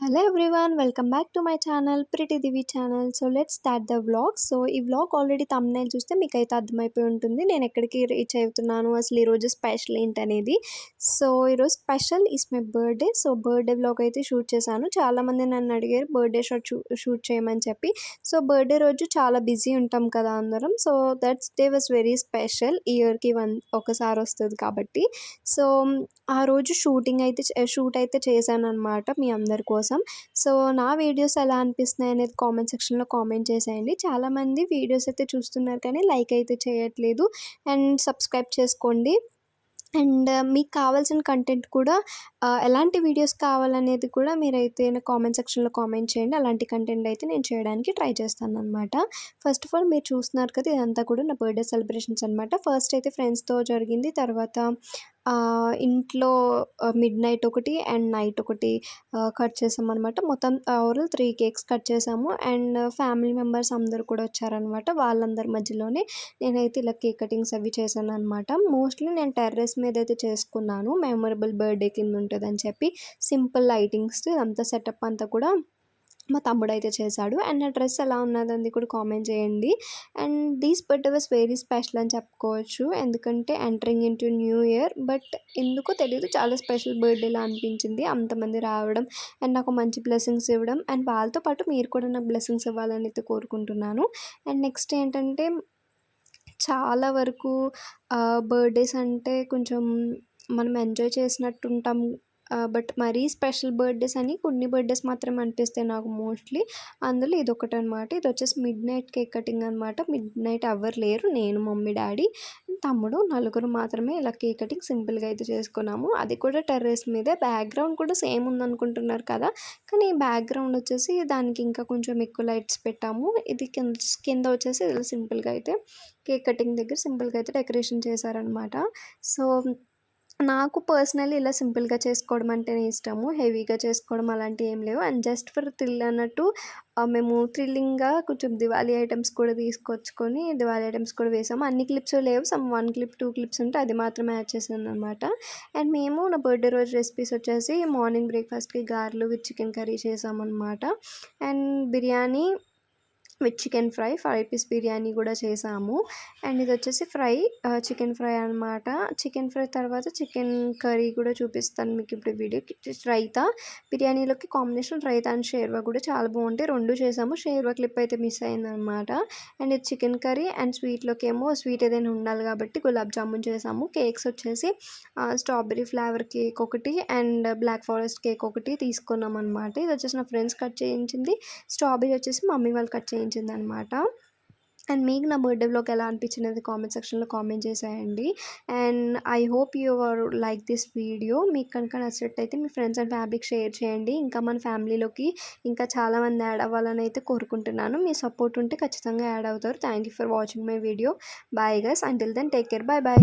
Hello everyone welcome back to my channel pretty Divi channel so let's start the vlog so ఈ vlog already thumbnail చూస్తే మీకు అయితే అర్థమైపోయి ఉంటుంది. నేను ఎక్కడికి రీచ్ అవుతున్నాను అసలు ఈరోజు స్పెషల్ ఏంటనేది. సో ఈరోజు special is my birthday so birthday vlog అయితే షూట్ చేశాను. చాలామంది నన్ను అడిగారు బర్త్డే షాట్ షూట్ చేయమని చెప్పి. సో బర్త్డే రోజు చాలా బిజీ ఉంటాం కదా అందరం. So that's day was very special ఇయర్కి వన్ ఒకసారి వస్తుంది కాబట్టి. సో ఆ రోజు షూటింగ్ అయితే షూట్ అయితే చేశాను అనమాట మీ అందరి కోసం సో నా వీడియోస్ ఎలా అనిపిస్తున్నాయి అనేది కామెంట్ సెక్షన్లో కామెంట్ చేసేయండి. చాలామంది వీడియోస్ అయితే చూస్తున్నారు కానీ లైక్ అయితే చేయట్లేదు. అండ్ సబ్స్క్రైబ్ చేసుకోండి. అండ్ మీకు కావాల్సిన కంటెంట్ కూడా ఎలాంటి వీడియోస్ కావాలనేది కూడా మీరైతే కామెంట్ సెక్షన్లో కామెంట్ చేయండి. అలాంటి కంటెంట్ అయితే నేను చేయడానికి ట్రై చేస్తాను అనమాట ఫస్ట్ ఆఫ్ ఆల్ మీరు చూస్తున్నారు కదా ఇదంతా కూడా నా బర్త్డే సెలబ్రేషన్స్ అనమాట ఫస్ట్ అయితే ఫ్రెండ్స్తో జరిగింది. తర్వాత ఇంట్లో మిడ్ నైట్ ఒకటి అండ్ నైట్ ఒకటి కట్ చేసామన్నమాట. మొత్తం ఓవరాల్ త్రీ కేక్స్ కట్ చేసాము. అండ్ ఫ్యామిలీ మెంబర్స్ అందరు కూడా వచ్చారనమాట వాళ్ళందరి మధ్యలోనే. నేనైతే ఇలా కేక్ కటింగ్స్ అవి చేశాను అనమాట మోస్ట్లీ నేను టెర్రస్ మీద అయితే చేసుకున్నాను. మెమొరబుల్ బర్త్డే కింద ఉంటుందని చెప్పి సింపుల్ లైటింగ్స్ అంతా సెటప్ అంతా కూడా మా తమ్ముడు అయితే చేశాడు. అండ్ నా డ్రెస్ ఎలా ఉన్నది కూడా కామెంట్ చేయండి. And this but was very special అని చెప్పుకోవచ్చు. ఎందుకంటే entering into new year but ఎందుకో తెలియదు చాలా స్పెషల్ బర్త్డేలా అనిపించింది. అంతమంది రావడం అండ్ నాకు మంచి బ్లెస్సింగ్స్ ఇవ్వడం. అండ్ వాళ్ళతో పాటు మీరు కూడా నాకు బ్లెస్సింగ్స్ ఇవ్వాలని అయితే కోరుకుంటున్నాను. అండ్ నెక్స్ట్ ఏంటంటే చాలా వరకు బర్త్డేస్ అంటే కొంచెం మనం ఎంజాయ్ చేసినట్టు ఉంటాం బట్ మరీ స్పెషల్ బర్త్డేస్ అని కొన్ని బర్త్డేస్ మాత్రమే అనిపిస్తాయి నాకు మోస్ట్లీ. అందులో ఇది ఒకటి అనమాట ఇది వచ్చేసి మిడ్ నైట్ కేక్ కటింగ్ అనమాట. మిడ్ నైట్ ఎవరు లేరు. నేను మమ్మీ డాడీ తమ్ముడు నలుగురు మాత్రమే ఇలా కేక్ కటింగ్ సింపుల్గా అయితే చేసుకున్నాము. అది కూడా టెర్రస్ మీదే. బ్యాక్గ్రౌండ్ కూడా సేమ్ ఉందనుకుంటున్నారు కదా. కానీ బ్యాక్గ్రౌండ్ వచ్చేసి దానికి ఇంకా కొంచెం ఎక్కువ లైట్స్ పెట్టాము. ఇది కింద కింద వచ్చేసి ఇలా సింపుల్గా అయితే కేక్ కటింగ్ దగ్గర సింపుల్గా అయితే డెకరేషన్ చేశారనమాట. సో నాకు పర్సనల్లీ ఇలా సింపుల్గా చేసుకోవడం అంటేనే ఇష్టము. హెవీగా చేసుకోవడం అలాంటివి ఏం లేవు. అండ్ జస్ట్ ఫర్ థ్రిల్ అన్నట్టు మేము థ్రిల్లింగ్గా కొంచెం దివాళీ ఐటమ్స్ కూడా తీసుకొచ్చుకొని దివాళీ ఐటమ్స్ కూడా వేసాము. అన్ని క్లిప్స్ లేవు. Some one clip two clips ఉంటే అది మాత్రమే యాడ్ చేశాను అనమాట అండ్ మేము నా బర్త్డే రోజు రెసిపీస్ వచ్చేసి మార్నింగ్ బ్రేక్ఫాస్ట్కి గార్లు విత్ చికెన్ కర్రీ చేసామన్నమాట. And biryani with chicken fry five piece biryani కూడా చేసాము. అండ్ ఇది వచ్చేసి ఫ్రై చికెన్ ఫ్రై అనమాట చికెన్ ఫ్రై తర్వాత చికెన్ కర్రీ కూడా చూపిస్తాను మీకు ఇప్పుడు వీడియో. రైతా. బిర్యానీలోకి కాంబినేషన్ రైతా అండ్ షేర్వా కూడా చాలా బాగుంటాయి. రెండు చేసాము. షేర్వా క్లిప్ అయితే మిస్ అయిందనమాట అండ్ ఇది చికెన్ కర్రీ అండ్ స్వీట్లోకి ఏమో స్వీట్ ఏదైనా ఉండాలి కాబట్టి గులాబ్ జామున్ చేసాము. కేక్స్ వచ్చేసి స్ట్రాబెరీ ఫ్లేవర్ కేక్ ఒకటి అండ్ బ్లాక్ ఫారెస్ట్ కేక్ ఒకటి తీసుకున్నాం అనమాట ఇది వచ్చేసి నా ఫ్రెండ్స్ కట్ చేయించింది. స్ట్రాబెరీ వచ్చేసి మమ్మీ వాళ్ళు కట్ చేయించింది అనమాట అండ్ మీకు నా బర్త్డే బ్లాగ్ ఎలా అనిపించినది కామెంట్ సెక్షన్లో కామెంట్ చేసేయండి. And I hope you are like this video. మీకు కనుక నచ్చినట్టయితే మీ ఫ్రెండ్స్ అండ్ ఫ్యామిలీకి షేర్ చేయండి. ఇంకా మన ఫ్యామిలీలోకి ఇంకా చాలామంది యాడ్ అవ్వాలని అయితే కోరుకుంటున్నాను. మీ సపోర్ట్ ఉంటే ఖచ్చితంగా యాడ్ అవుతారు. Thank you for watching my video bye guys until then take care bye bye